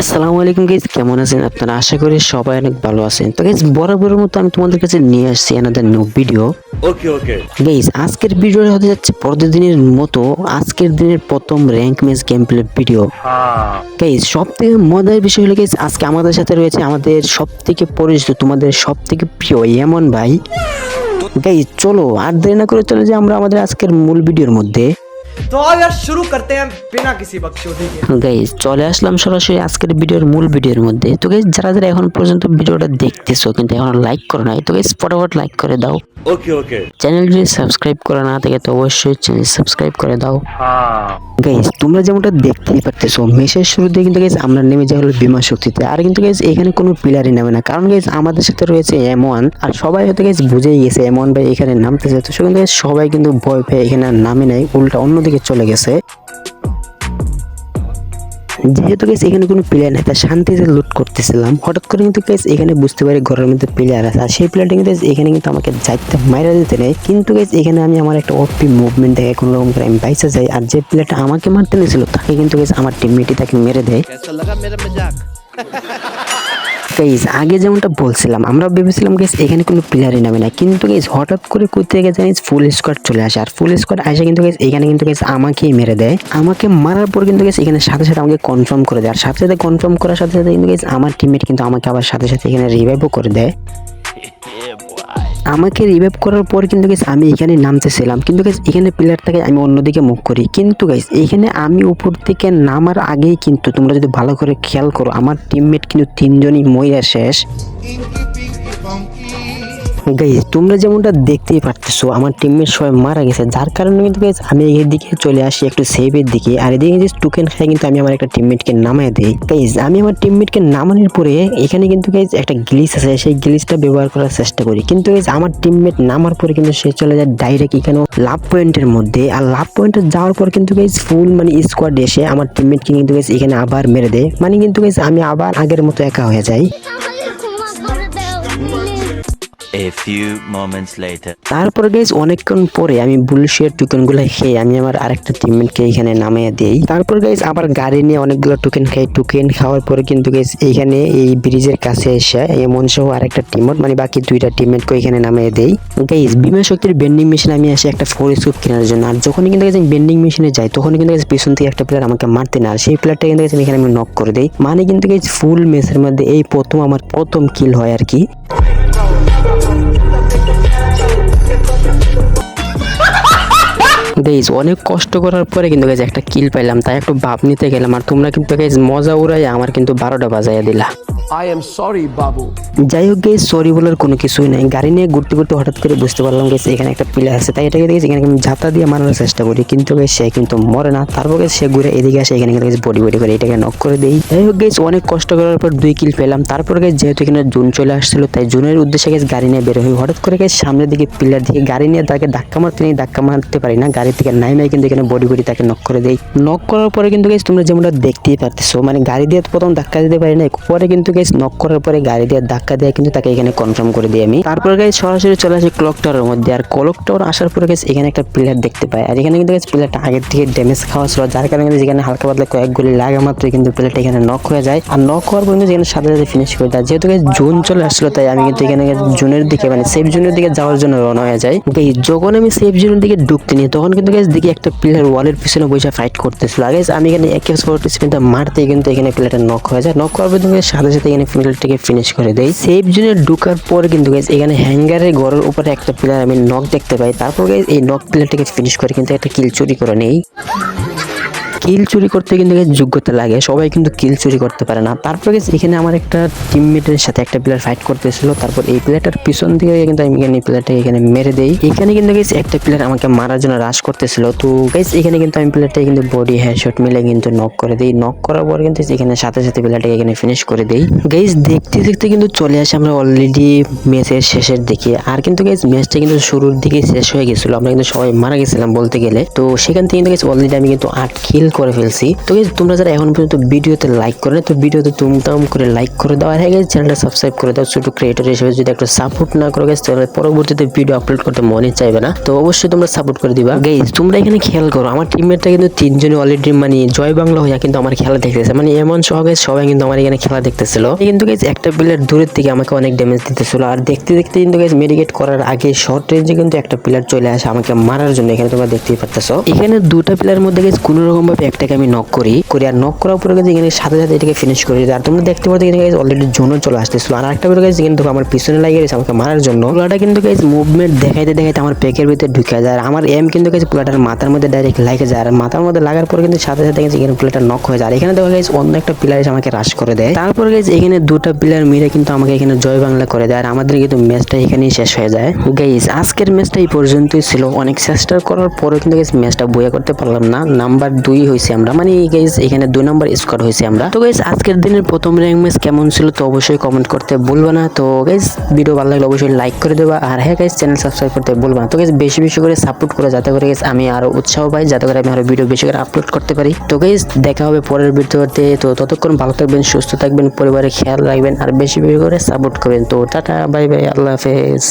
আসসালামু আলাইকুম গাইজ কেমন আছেন আপনারা? আশা করি সবাই অনেক ভালো আছেন। তো গাইজ বরাবরের মতো আমি তোমাদের কাছে নিয়ে আসছি এনাদের new video okay okay guys আজকের ভিডিওটা হতে যাচ্ছে প্রতিদিনের মতো আজকের দিনের প্রথম rank match game play video guys সব থেকে মজার বিষয় হলো গাইজ আজকে আমাদের সাথে রয়েছে আমাদের সব থেকে পরিচিত তোমাদের সব থেকে প্রিয় এমন ভাই। গাইজ চলো আর দেরি না করে চলে যাই আমরা আমাদের আজকের মূল ভিডিওর মধ্যে। তো আর শুরু করতে হ্যাঁ বিনা কিছু বকচোদি কে গাইস চলে আসলাম সরাসরি আজকের ভিডিওর মূল ভিডিওর মধ্যে। তো গাইস যারা যারা এখন পর্যন্ত ভিডিওটা দেখতেছো কিন্তু এখন লাইক করো নাই তো গাইস ফটাফট লাইক করে দাও। ওকে ওকে চ্যানেল যদি সাবস্ক্রাইব করা না থাকে তো অবশ্যই চ্যানেল সাবস্ক্রাইব করে দাও। গাইস তোমরা যেমনটা দেখতেই পারতেছো মেসের শুরুতে কিন্তু গাইস আমরা নেমে যাই হলো বিমা শক্তিতে। আর কিন্তু গাইস এখানে কোনো পিলারই নামে না। কারণ গাইস আমাদের সাথে রয়েছে এম ওয়ান আর সবাই হয়তো গাইস বুঝেই গেছে এম ওয়ান ভাই এখানে নামতেছে। তো সবাই কিন্তু ভয় পেয়ে এখানে নামে নাই উল্টা অন্য অন্যদিকে চলে গেছে। যেহেতু গেছে এখানে কোনো প্লেয়ার নেই, তাই শান্তিতে লুট করতেছিলাম। হঠাৎ করে কিন্তু গেছে এখানে বুঝতে পারি ঘরের মধ্যে প্লেয়ার আছে। আর সেই প্লেয়ারটা কিন্তু এখানে কিন্তু আমাকে যাইতে, মাইরা দিতে নেই। কিন্তু গেছে এখানে আমি আমার একটা অপি মুভমেন্ট দেখে কোনো রকম করে আমি বাইসে যাই। আর যে প্লেয়ারটা আমাকে মারতে নিয়েছিল, তাকে কিন্তু গেছে আমার টিমমেটই তাকে মেরে দেয়। গাইজ আগে যেমনটা বলছিলাম, আমরা ভেবেছিলাম গেস এখানে কোনো প্লেয়ারই নামে না, কিন্তু গেস হঠাৎ করে কোথায় গেছে জানিস ফুল স্কোয়াড চলে আসে, আর ফুল স্কোয়াড আসে কিন্তু গেস এখানে কিন্তু গেস আমাকেই মেরে দেয়, আমাকে মারার পর কিন্তু গেস এখানে সাথে সাথে আমাকে কনফার্ম করে দেয়, আর সাথে সাথে কনফার্ম করার সাথে সাথে কিন্তু গেস আমার টিমমেট কিন্তু আমাকে আবার সাথে সাথে এখানে রিভাইভও করে দেয়। আমাকে রিভাইভ করার পর কিন্তু গাইস আমি এখানে নামতে ছিলাম কিন্তু গাইস এখানে প্লেয়ারটাকে আমি অন্যদিকে মুখ করি। কিন্তু গাইস এখানে আমি উপর থেকে নামার আগেই কিন্তু তোমরা যদি ভালো করে খেয়াল করো, আমার টিমমেট কিন্তু তিনজনই মহিলা শেষ। গাইজ, তোমরা যেমনটা দেখতেই পারতেছো, আমার টিমমেট সবাই মারা গেছে। যার কারণে কিন্তু গাইজ, আমি দিকে চলে আসি একটু সেভের দিকে। আর এদিকে টোকেন খাই কিন্তু আমি আমার একটা টিমমেটকে নামায় দিই। গাইজ, আমি আমার টিমমেটকে নামানোর পরে এখানে কিন্তু গাইজ একটা গ্লিচ আছে, সেই গ্লিচটা ব্যবহার করার চেষ্টা করি। কিন্তু গাইজ, আমার টিমমেট নামার পরে কিন্তু সে চলে যায় ডাইরেক্ট এখানে লাভ পয়েন্টের মধ্যে। আর লাভ পয়েন্টে যাওয়ার পর কিন্তু গাইজ ফুল মানে স্কোয়াড এসে আমার টিমমেটকে কিন্তু গাইজ এখানে আবার মেরে দেয়। মানে কিন্তু গাইজ, আমি আবার আগের মতো একা হয়ে যাই। A few moments later. তারপর গাইজ অনেকক্ষণ পরে আমি বুলশিয়ার টোকেনগুলো খেয়ে আমি আমার আরেকটা টিমমেটকে এখানে নামিয়ে দেই। তারপর গাইজ আবার গাড়ি নিয়ে অনেকগুলো টোকেন খাই। টোকেন খাওয়ার পরে কিন্তু গাইজ এইখানে এই ব্রিজের কাছে এসে এমন সহ আরেকটা টিমমেট মানে বাকি দুইটা টিমমেটকে এখানে নামিয়ে দেই। গাইজ বিমা শক্তির বেন্ডিং মেশিন আমি আসি একটা ফোর স্কুপ কেনার জন্য। আর যখনই কিন্তু গাইজ বেন্ডিং মেশিনে যাই তখন কিন্তু পিছন থেকে একটা প্লেয়ার আমাকে মারতে না। সেই প্লেয়ারটা কিন্তু আমি এখানে আমি নক করে দেই। মানে কিন্তু ফুল ম্যাচের মধ্যে এই প্রথম, আমার প্রথম কিল হয় আর কি। গাইজ অনেক কষ্ট করার পরে কিন্তু গেছে একটা কিল পাইলাম, তাই একটু ভাব নিতে গেলাম। আর তোমরা কিন্তু গেছ মজা উড়াই আমার কিন্তু বারোটা বাজাইয়া দিলা। আই এম সরি বাবু যাই হোক গেস সরি বলার কোনো কিছুই নাই। গাড়ি নিয়ে ঘুরতে ঘুরতে হঠাৎ করে বুঝতে পারলাম গেছে এখানে একটা পিলার আছে তাই এটাকে দেখেছি এখানে ঝাঁতা দিয়ে মারানোর চেষ্টা করি। কিন্তু সে কিন্তু মরে না। তারপর সে ঘুরে এদিকে আসে, এখানে গেছে বডি বডি করে এটাকে নক করে দেই। যাই হোক গেছে অনেক কষ্ট করার পর দুই কিল পেলাম। তারপর গেছে যেহেতু এখানে জুন চলে আসছিল, তাই জুনের উদ্দেশ্যে গেছে গাড়ি নিয়ে বের হই। হঠাৎ করে গেছে সামনের দিকে পিলার দিকে গাড়ি নিয়ে তাকে ধাক্কা মারতে নেই, ধাক্কা মারতে পারি না। গাড়ি থেকে নাই কিন্তু এখানে বডি বডি তাকে নক করে দেই। নক করার পরে কিন্তু গেছে তোমরা যেমনটা দেখতেই পারতেছো মানে গাড়ি দিয়ে প্রথম ধাক্কা দিতে পারি না পরে কিন্তু গেস নক করার পরে গাড়ি দিয়ে ধাক্কা দিয়ে কিন্তু তাকে এখানে কনফার্ম করে দিই আমি। তারপর গাইজ সরাসরি চলে আসি ক্লক টাওয়ারের মধ্যে। আর ক্লক টাওয়ার আসার পরে গেছে এখানে একটা প্লেয়ার দেখতে পাই। আর এখানে কিন্তু গেছে প্লেয়ারটা আগের থেকে ড্যামেজ খাওয়া ছিল। যার কারণে কিন্তু যেখানে হালকা পাতলা কয়েক গুলি লাগা মাত্রই কিন্তু প্লেয়ারটা এখানে নক হয়ে যায়। আর নক হওয়ার পর কিন্তু যেখানে সাথে সাথে ফিনিশ করে দেয়। যেহেতু গাইজ জুন চলে আসলো, তাই আমি কিন্তু এখানে জুনের দিকে মানে সেফ জুনের দিকে যাওয়ার জন্য রওনা হয়ে যাই। গাইজ যখন আমি সেফ জুনের দিকে ঢুকতে নিই, তখন কিন্তু গাইজ দেখি একটা প্লেয়ার ওয়ালের পিছনে বসে ফাইট করতেছিল। আগে আমি এখানে একে ফোরটি স্পিনটা মারতে কিন্তু এখানে প্লেয়ারটা নক হয়ে যায়। নক করার পর সাথে সাথে এখানে প্লেয়ারটাকে ফিনিশ করে দেয় সেফ জোনে ঢুকার পরে কিন্তু গাইজ এখানে হ্যাঙ্গারের ঘরের উপরে একটা প্লেয়ার আমি নখ দেখতে পাই। তারপর গাইজ এই নক প্লেয়ারটাকে ফিনিশ করে কিন্তু একটা কিল চুরি করে নেই। কিল চুরি করতে কিন্তু যোগ্যতা লাগে। সবাই কিন্তু কিল চুরি করতে পারে না। তারপর গেছে এখানে আমার একটা টিমমেটের সাথে একটা প্লেয়ার ফাইট করতেছিল। তারপর এই প্লেয়ারটার পিছন থেকে কিন্তু আমি এখানে প্লেয়ারটাকে এখানে মেরে দেই। এখানে কিন্তু গেছে একটা প্লেয়ার আমাকে মারার জন্য রাশ করতেছিল। তো গাইজ এখানে কিন্তু আমি প্লেয়ারটা কিন্তু বডি হেডশট মিলে কিন্তু নক করে দিই। নক করার পর কিন্তু এখানে সাথে সাথে প্লেয়ারটাকে এখানে ফিনিশ করে দিই। গাইজ দেখতে দেখতে কিন্তু চলে আসে আমরা অলরেডি ম্যাচের শেষের দিকে। আর কিন্তু গাইজ ম্যাচটা কিন্তু শুরুর দিকে শেষ হয়ে গেছিল। আমরা কিন্তু সবাই মারা গেছিলাম বলতে গেলে। তো সেখান থেকে কিন্তু অলরেডি আমি কিন্তু আট কিল কিল করে ফেলছি। তো তোমরা যারা এখন পর্যন্ত ভিডিওতে লাইক করে তো ভিডিওতে তুমতাম করে লাইক করে দাও। আর হ্যাঁ চ্যানেলটা সাবস্ক্রাইব করে দাও ছোট ক্রিয়েটর হিসেবে যদি একটু সাপোর্ট না করো guys, তাহলে পরবর্তীতে ভিডিও আপলোড করতে মনে চাইবে না। তো অবশ্যই তোমরা সাপোর্ট করে দিবা। গাইজ তোমরা এখানে খেয়াল করো আমার টিমমেটটা কিন্তু তিনজনই অলরেডি মানে জয় বাংলা হইয়া কিন্তু আমার খেলা দেখতেছে। মানে এমন সহ guys, সবাই কিন্তু আমার এখানে খেলা দেখতেছিল। কিন্তু গাইজ একটা প্লেয়ার দূরের থেকে আমাকে অনেক ড্যামেজ দিতেছিল। আর দেখতে দেখতে কিন্তু গাইজ মেডিকেট করার আগে শর্ট রেঞ্জে কিন্তু একটা প্লেয়ার চলে আসে আমাকে মারার জন্য এখানে তোমরা দেখতেই পারতেছো। এখানে দুটা প্লেয়ার মধ্যে গেছে কোনো রকম ভাবে একটাকে আমি নক করি করি আর নক করার পরে কিন্তু এখানে সাথে সাথে এটাকে ফিনিশ করে। দিই আর তোমরা দেখতে পাচ্ছ এখানে অলরেডি জোনও চলে আসতেছিল। আর একটা গেছে কিন্তু আমার পিছনে লাগিয়ে গেছে আমাকে মারার জন্য। পুলাটা কিন্তু গাইজ মুভমেন্ট দেখাইতে দেখাইতে আমার পেকের ভিতরে ঢুকে যায়। আর আমার এম কিন্তু গেছে পুলাটার মাথার মধ্যে ডাইরেক্ট লাগে যায়। আর মাথার মধ্যে লাগার পরে কিন্তু সাথে সাথে গেছে এখানে প্লেয়ারটা নক হয়ে যায়। আর এখানে দেখা গেছে অন্য একটা প্লেয়ার এসে আমাকে রাশ করে দেয়। তারপরে গেছে এখানে দুটো প্লেয়ার মিলে কিন্তু আমাকে এখানে জয় বাংলা করে দেয়। আর আমাদের কিন্তু ম্যাচটা এখানেই শেষ হয়ে যায়। গাইজ আজকের ম্যাচটা এই পর্যন্তই ছিল। অনেক চেষ্টা করার পরেও কিন্তু গেছে ম্যাচটা বইয়া করতে পারলাম না। নাম্বার দুই হয়েছে আমরা। মানে গাইজ এখানে দুই নম্বর স্কোর হয়েছে আমরা। তো গাইজ আজকের দিনের প্রথম র্যাঙ্ক ম্যাচ কেমন ছিল তো অবশ্যই কমেন্ট করতে বলব না। তো গাইজ ভিডিও ভালো লাগলে অবশ্যই লাইক করে দেবা। আর হ্যাঁ গাইজ চ্যানেল সাবস্ক্রাইব করতে বলব না। তো গাইজ বেশি বেশি করে সাপোর্ট করে যাতে করে guys, আমি আরও উৎসাহ পাই, যাতে করে আমি আরও ভিডিও বেশি করে আপলোড করতে পারি। তো গাইজ দেখা হবে পরের ভিডিওতে। তো ততক্ষণ ভালো থাকবেন, সুস্থ থাকবেন, পরিবারের খেয়াল রাখবেন, আর বেশি বেশি করে সাপোর্ট করবেন। তো টাটা বাই বাই আল্লাহ হাফেজ।